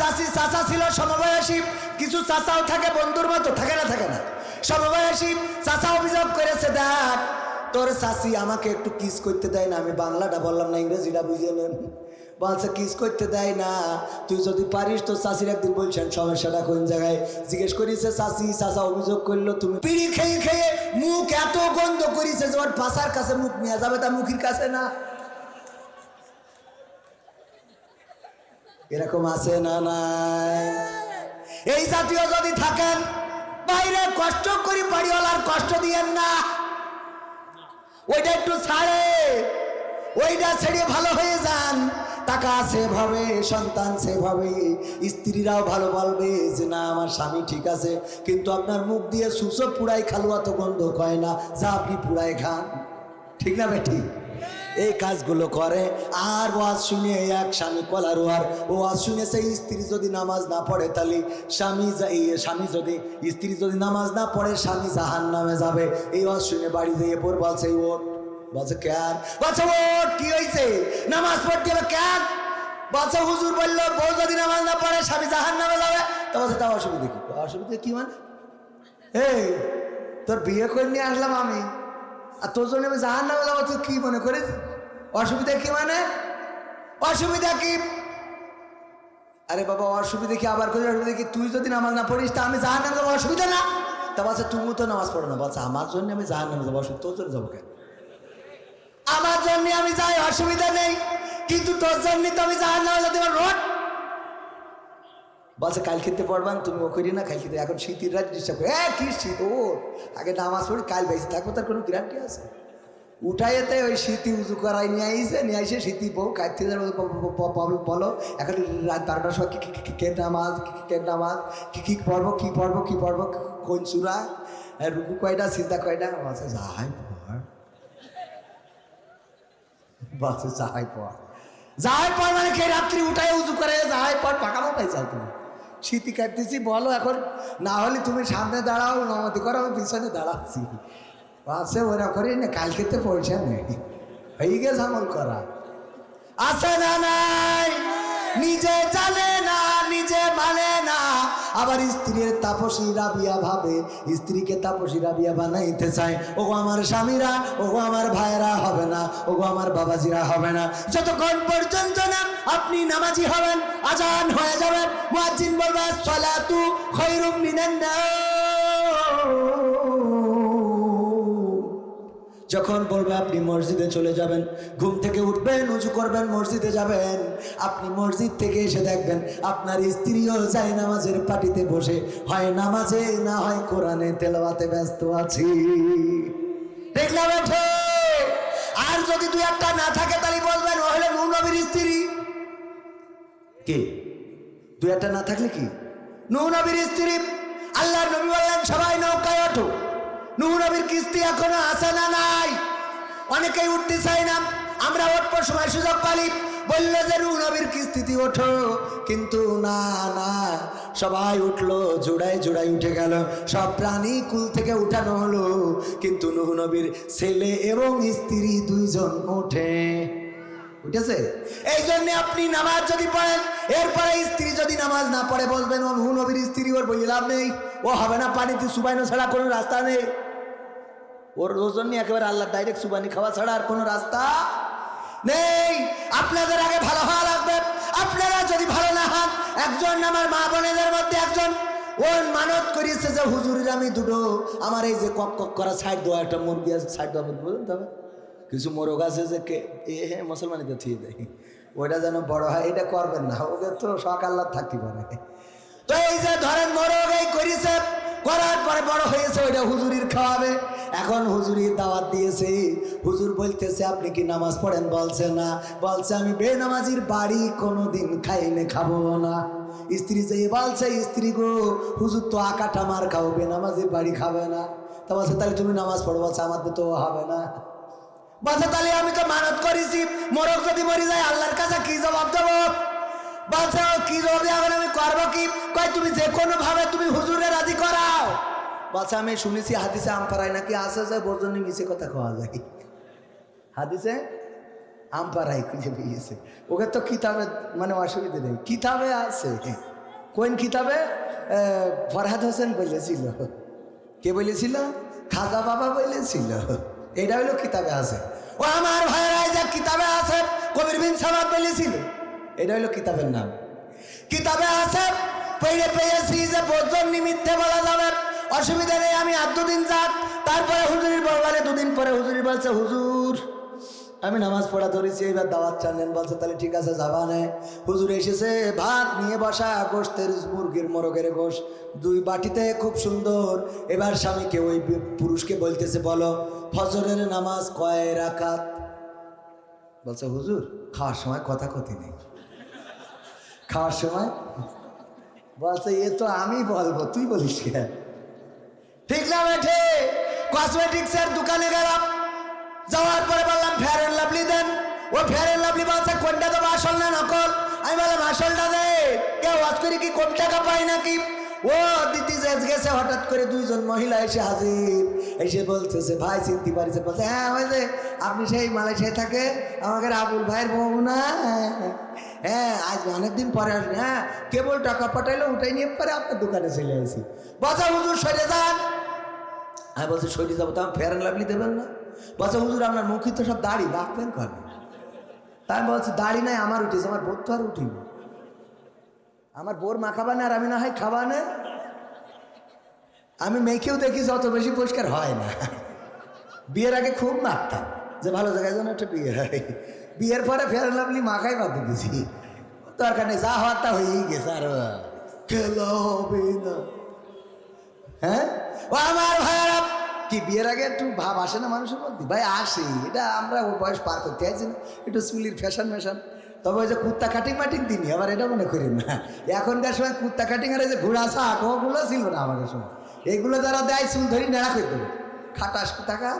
চাষি চাষা ছিল সমবয়সী। কিছু চাষাও থাকে, বন্ধুর মতো থাকে না থাকে না। সমবয়সী চাষা অভিযোগ করেছে, দেখ, তোর চাষি আমাকে একটু কিস করতে দেয় না। আমি বাংলাটা বললাম না, ইংরেজিটা বুঝিয়ে নেন। বলছে, কিস করতে দেয় না। তুই যদি পারিস তো চাষির একদিন বলছেন, সমস্যাটা কোন জায়গায়? জিজ্ঞেস করিছে চাষি চাষা অভিযোগ করল, তুমি পিড়ি খেয়ে খেয়ে মুখ এত গন্ধ করিছে যে ওর পাশার কাছে মুখ নিয়ে যাবে, তা মুখের কাছে না? এরকম আছে না নাই? এই জাতীয় যদি থাকেন, বাইরে কষ্ট করি বাড়িওয়ালার কষ্ট দিয়েন না। ওইটা একটু ছাড়ে। ওইটা ছেড়ে ভালো হয়ে যান। টাকা সেভাবে, সন্তান সেভাবে, স্ত্রীরাও ভালো বলবে যে, না, আমার স্বামী ঠিক আছে, কিন্তু আপনার মুখ দিয়ে সুসো পুরাই খালুয়া তো গন্ধ কয় না। যা আপনি পুরাই খান। ঠিক না ঠিক? এই কাজগুলো করে। আর ওয়াজ শুনে এক স্বামী কলার ওয়ার ওয়াজ শুনে সেই স্ত্রী যদি নামাজ না পড়ে তাহলে স্বামী স্বামী যদি স্ত্রী যদি নামাজ না পড়ে, স্বামী জাহান নামে যাবে। এই ওয়াজ শুনে বাড়ি দিয়ে পর বলছে ওট বলছে, কেন? বলছে ওট কি হয়েছে নামাজ পড়তে হবে কেন? বলছে, হুজুর বলল, বউ যদি নামাজ না পড়ে, স্বামী জাহান নামে যাবে। তা বলছে, তা অসুবিধা কি? অসুবিধা কি মানে? এই, তোর বিয়ে করে নিয়ে আসলাম আমি। আর তোর জন্য আমি জাহান নামে যাব, তুই কি মনে করিস? অসুবিধা কি মানে? অসুবিধা কি? আরে বাবা, অসুবিধা কি? আবার করি অসুবিধা কি? তুই যদি নামাজ না পড়িস, তা আমি জাহান নামে অসুবিধা না। তা বলছে তুমি তো নামাজ পড়ো না। বলছে, আমার জন্য আমি জাহান নামে যাব, অসুবিধা, তোর জন্য যাব কেন? আমার জন্য আমি যাই, অসুবিধা নেই। কিন্তু তোর জন্য তো আমি জাহান নামে যাতে পারব। রোড বলছে কাল খেতে পড়বান তুমি ও করি না কাল খেতে এখন শীতের রাত হ্যাঁ কি শীত ও আগে নামাজ পড়ি, কাল বেশি থাকব, তার কোনো গ্যারান্টি আছে? উঠাইতে ওই স্মৃতি উজু করাই নিয়ে আইসে নিয়ে আইসে শীতি বউ যাবে, বলো এখন রাত বারোটার সময় কি- নামাজ কি- নামাজ, কি কি পড়ব কি পড়ব কি পড়ব, কোন চূড়া রুকু কয়টা সিদ্ধা কয়টা বলছে, যাহাই পড়। বলছে, যাহাই পড়। যাহাই পড় মানে কে রাত্রি উঠাই উজু করে? যাহাই পড় পাকামো পাইছাও তুমি। শীতি কাটতেছি বলো এখন, না হলে তুমি সামনে দাঁড়াও নমতি করো, আমি পিছনে দাঁড়াচ্ছি। আছে ওরা করে না, কালকে তো পয়সা নেই। হয়ে গেছে আমল করা। আছে না, নাই। নিজে জানে না, নিজে মানে না। আবার স্ত্রীর তাপসী রাবিয়া ভাবে, স্ত্রীকে তাপসী রাবিয়া বানাইতে চায়। ও আমার স্বামীরা ও আমার ভাইয়েরা হবে না ও আমার বাবাজিরা হবে না। যতক্ষণ পর্যন্ত না আপনি নামাজি হবেন, আজান হয়ে যাবেন মুয়াজ্জিন বলবে, সালাতু খৈরুম মিনান নাওম। যখন বলবে আপনি মসজিদে চলে যাবেন, ঘুম থেকে উঠবেন উঁচু করবেন, মসজিদে যাবেন, আপনি মসজিদ থেকে এসে দেখবেন আপনার স্ত্রীও যায় নামাজের পাটিতে বসে, হয় নামাজে না হয় কোরআনে তেলাওয়াতে ব্যস্ত আছি। দেখলাম আর যদি দুই একটা না থাকে, তাহলে বলবেন, ও হলো নবীর স্ত্রী। কে? দুই একটা না থাকলে কি? নবীর স্ত্রী। আল্লাহর নবী বললেন, সবাই নৌকায় ওঠো। নূহ কিস্তি এখনও আসে না নাই? অনেকেই উঠতে চাই না। আমরা উঠবো সময় সুযোগ পালি। বলল যে নূহ নবীর কিস্তিতে ওঠো। কিন্তু না না, সবাই উঠল, জোড়ায় জোড়ায় উঠে গেল। সব প্রাণী কুল থেকে উঠানো হলো। কিন্তু নূহ নবীর ছেলে এবং স্ত্রী দুইজন ওঠে। উঠেছে? এই জন্যে আপনি নামাজ যদি পড়েন, এরপরে স্ত্রী যদি নামাজ না পড়ে, বলবেন, ও নুহ নবীর স্ত্রী, ওর বই লাভ নেই। ও হবে না পানিতে সুবাইনো ছাড়া কোনো রাস্তা নেই। ওর জন্য একেবারে আল্লাহ ডাইরেক্ট সুবানি, খাওয়া ছাড়া আর কোনো রাস্তা নেই। আপনাদের আগে ভালো হওয়া লাগবে। আপনারা যদি ভালো না হন, একজন আমার মা বোনেদের মধ্যে একজন, ওর মানত করিয়েছে যে, হুজুরের আমি দুটো, আমার এই যে কক কক করা সাইড দেওয়া, একটা মুরগি আছে, সাইড দেওয়া মুরগি বুঝলেন তবে কিছু মোরগ আছে যে, কে, এ হ্যাঁ মুসলমানিতে থিয়ে দেয়। ওইটা যেন বড় হয়, এটা করবেন না। ওদের তো আল্লাহ থাকতে পারে। তো এই যে ধরেন মোরগ এই করেছে করার পরে বড় হয়েছে, ওইটা হুজুরির খাওয়াবে। এখন হুজুরির দাওয়াত দিয়েছে। হুজুর বলতেছে, আপনি কি নামাজ পড়েন? বলছে, না। বলছে, আমি বেনামাজির বাড়ি কোনোদিন খাইলে খাব না। স্ত্রী যে বলছে, স্ত্রী গো, হুজুর তো আকাটা মার খাও, বেনামাজির বাড়ি খাবে না। তা বলছে, তাহলে তুমি নামাজ পড়ো। বলছে আমাদের তো হবে না। বলছে, তাহলে আমি তো মানত করেছি। মোরগ যদি মরি যায়, আল্লাহর কাছে কি জবাব দেবো? ও কি জবাব এখন আমি করব কি? কয়, তুমি যে কোনো ভাবে তুমি হুজুরে রাজি করাও। বলছে আমি শুনেছি হাদিসে আম পাড়ায় নাকি আসে যে বোর্জন্য মিশে কথা খাওয়া যায়। হাদিসে আম পাড়ায় খুঁজে পেয়েছে ওকে তো কিতাবে মানে অসুবিধা নেই। কিতাবে আছে। কোন কিতাবে? ফরহাদ হোসেন বলেছিল। কে বলেছিল? খাজা বাবা বলেছিল। এটা হলো কিতাবে আছে। ও আমার ভাইরা যা কিতাবে আছে, কবির বিন সামাদ বলেছিল। এটা হলো কিতাবের নাম। কিতাবে আছে, পেয়ে পেয়েছি যে বোঝন নিমিত্তে বলা যাবে। অসুবিধা নেই, আমি আর দুদিন যাক। তারপরে হুজুরির বলবারে দুদিন পরে হুজুরি বলছে, হুজুর, আমি নামাজ পড়া ধরেছি, এবার দাওয়াত চানলেন। বলছে, তাহলে ঠিক আছে যাবা নে হুজুর এসেছে, ভাত নিয়ে বসা গোষ্ঠের মুরগির মোরগের গোশ। দুই বাটিতে খুব সুন্দর। এবার স্বামীকে ওই পুরুষকে বলতেছে, বলো, ফজরের নামাজ কয় রাকাত? বলছে, হুজুর, খাওয়ার সময় কথা কথি নেই। খাওয়ার সময়? বলছে, এ তো আমি বলব, তুই বলিস কেন? ঠিক না বেঠে কসমেটিক্সের দোকানে গেলাম। যাওয়ার পরে বললাম ফেয়ার অ্যান্ড লাভলি দেন ও ফেয়ার অ্যান্ড লাভলি বলছে, কোনটা তো আসল না নকল? আমি বললাম, আসলটা দে। কেউ ওয়াজ করে কি কম টাকা পায় নাকি? ও দিদি গেছে, হঠাৎ করে দুইজন মহিলা এসে হাজির। এসে বলতেছে ভাই, চিনতে পারিছে। বলছে হ্যাঁ ওই যে, আপনি সেই মালয়েশিয়ায় থাকে আমাকে আবুল ভাইয়ের বউ না? হ্যাঁ আজ অনেকদিন পরে আসবে। হ্যাঁ কেবল টাকা পাঠাইলো উঠাই নিয়ে পরে আপনার দোকানে চলে আসি বাজা হুজুর, সরে যান। আমি বলছি, সরে যাব তো ফেয়ার অ্যান্ড লাভলি দেবেন না? বলছে, হুজুর, আপনার মুখই তো সব দাড়ি রাখবেন কবে তাই আমি বলছি, দাড়ি নাই, আমার উঠেছে, আমার বোর তো আর উঠিব আমার বোর মাখাবা না, আর আমি না হয় খাবা না? আমি মেয়েকেও দেখি যত বেশি পরিষ্কার হয় না। বিয়ের আগে খুব মাখতাম যে ভালো জায়গায় যেন একটা বিয়ে হয়। বিয়ের পরে ফেয়ার লাভলি মাখাই বাদ দিয়েছি দরকার নেই, যা হওয়ার তা হয়েই গেছে, আর খেলা হবে না। হ্যাঁ? আমার ভাইয়ারা, কি বিয়ের আগে একটু ভাব আসে না মানুষের মধ্যে? ভাই, আসে, এটা আমরা বয়স পার করতে আছি না, একটু চুলির ফ্যাশন ম্যাশন। তবে ওই যে কুত্তা কাটিং মাটিং দিনি আবার এটা মনে করি না। এখনকার সময় কুত্তা কাটিং আর যে ঘোড়া শাক, ওগুলো ছিল না আমাদের সময়। এইগুলো যারা দেয়, চুল ধরি নেড়া করে দেবে। খাটাস টাকা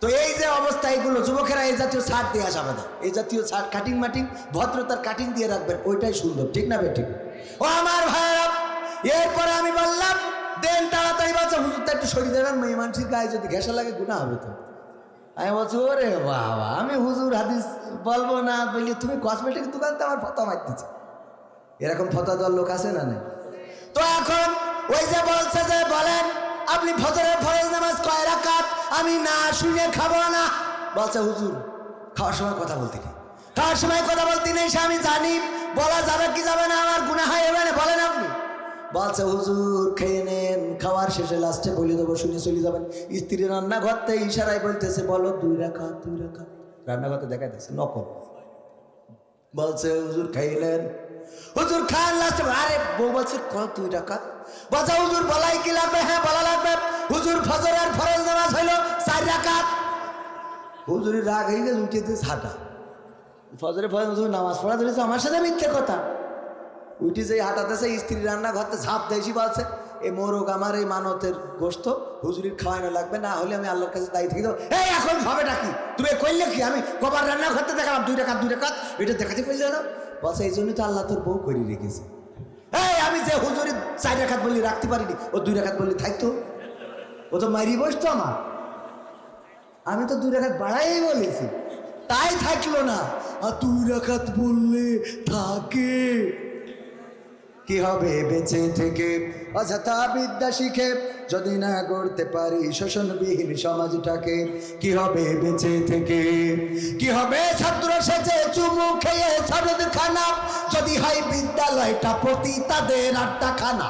তো এই যে অবস্থা এইগুলো যুবকেরা এই জাতীয় ছাড় দিয়ে আসাবে না। এই জাতীয় ছাড় কাটিং মাটিং ভদ্রতার কাটিং দিয়ে রাখবেন, ওইটাই সুন্দর, ঠিক না বেঠিক? ও আমার ভাইয়েরা, এরপরে আমি বললাম, দেন তাড়াতাড়ি বাচ্চা হুজুর তো একটু সরিয়ে দেবেন মেয়ে মানুষের গায়ে যদি ঘেঁষা লাগে গুণা হবে তো। আমি বলছি, ওরে বাবা, আমি হুজুর হাদিস বলব না, বলি, তুমি কসমেটিক দোকান তো আমার ফটো মারতেছে। এরকম ফতা দেওয়ার লোক আছে না নেই? তো এখন ওই যে বলছে যে, বলেন আপনি ফজরের ফরজ নামাজ কয় রাকাত? আমি না শুনে খাব না। বলছে, হুজুর, খাওয়ার সময় কথা বলতে কি? খাওয়ার সময় কথা বলতে নেই সে, আমি জানি। বলা যাবে কি যাবে না? আমার গুণা হয় এবার বলেন আপনি। বলছে, হুজুর, খেয়ে নেন। খাওয়ার শেষে লাস্টে বলে দেবো, শুনে চলে যাবেন। স্ত্রী রান্নাঘরতে ইশারায় বলতেছে, বলো, দুই রাখা দুই রাখা রান্নাঘরতে দেখা যাচ্ছে নকল। বলছে, হুজুর খাইলেন হুজুর খান লাস্টে আরে বউ বলছে কত দুই টাকা বলছে, হুজুর বলাই কি লাগবে? হ্যাঁ বলা লাগবে। হুজুর ফজরের ফরজ নামাজ হইল চার রাকাত। হুজুরের রাগ হয়ে গেছে উঠেতে ছাটা ফজরে ফজর নামাজ পড়া ধরেছে, আমার সাথে মিথ্যে কথা। উঠে যে হাঁটাতেছে স্ত্রী রান্না ঘরতে ঝাঁপ দেয়ছি বলছে এই মোরগ আমার, এই মানতের গোস্ত, হুজুরির খাওয়ানো লাগবে, না হলে আমি আল্লাহর কাছে দায়ী থেকে দেবো। এই, এখন হবে নাকি তুমি এ করলে কি? আমি কবার রান্না ঘরতে দেখালাম, দুই টাকা দুই টাকা এটা দেখাতে পারলে না? বলছে এই জন্যই তো আল্লাহ তোর বউ করে রেখেছে। এই, আমি যে হুজুরি চার রেখাত বললি রাখতে পারিনি, ও দুই রেখাত বললি থাকতো ও তো মারি বসতো আমার। আমি তো দুই রেখাত বাড়াই বলেছি। তাই থাকল না। আর দুই রেখাত বললে থাকে। কি হবে বেঁচে থেকে? অযথা বিদ্যা শিখে যদি না গড়তে পারি শোষণবিহীন সমাজটাকে, কি হবে বেঁচে থেকে? কি হবে ছাত্র সেজে চুমু খেয়ে সরদ খানা যদি হয় বিদ্যালয়টা প্রতি তাদের আড্ডা খানা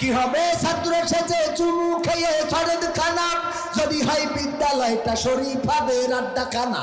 কি হবে ছাত্র সেজে চুমু খেয়ে সরদ খানা যদি হয় বিদ্যালয়টা শরীফাদের আড্ডা খানা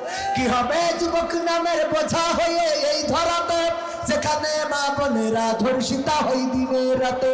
কি হবে? যুবক নামের বোঝা হয়ে এই ধরাতে, যেখানে মা বোনেরা ধর্ষিতা হই দিনে রাতে।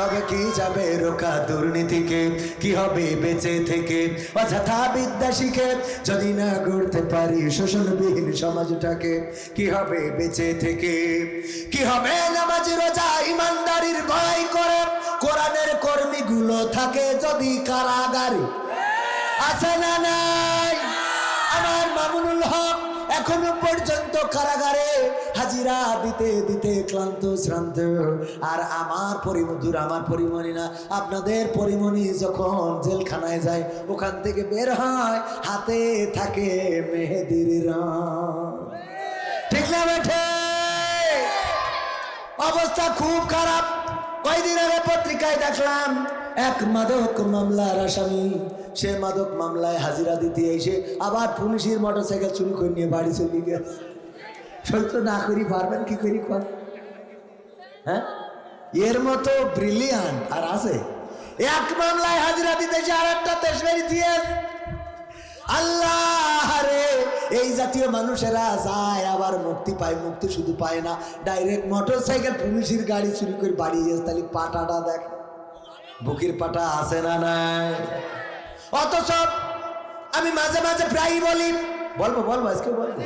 তবে কি যাবে রোকা দুর্নীতিকে? কি হবে বেঁচে থেকে? অযথা বিদ্যা শিখে যদি না গড়তে পারি শোষণবিহীন সমাজটাকে, কি হবে বেঁচে থেকে? কি হবে নামাজ, রোজা, ইমানদারির ভয় করে? কোরআনের কর্মীগুলো থাকে যদি কারাগারে। আছে না নাই? আমার মামুনুল হক এখনও পর্যন্ত কারাগারে হাজিরা দিতে দিতে ক্লান্ত, শ্রান্ত। আর আমার পরিমধুর আমার পরিমণি না। আপনাদের পরিমণি যখন জেলখানায় যায়, ওখান থেকে বের হয়, হাতে থাকে মেহেদির ঠিক না বেঠে? অবস্থা খুব খারাপ। কয়দিন আগে পত্রিকায় দেখলাম, এক মাদক মামলার আসামি সে মাদক মামলায় হাজিরা দিতে এসে আবার পুলিশের মোটর সাইকেল চুরি করে নিয়ে বাড়ি চলে গেছে সত্য না করি, পারবেন কি করি কর হ্যাঁ? এর মতো ব্রিলিয়ান আর আছে। এক মামলায় হাজিরা দিতে এসে আর একটা আল্লাহ রে, এই জাতীয় মানুষেরা যায় আবার মুক্তি পায়, মুক্তি শুধু পায় না। ডাইরেক্ট মোটর সাইকেল পুলিশের গাড়ি চুরি করে বাড়ি তাহলে পাটাটা দেখ। বুকির পাটা আছে না নাই? সব আমি মাঝে মাঝে প্রায়ই বলি বলব বলব আজকে বলব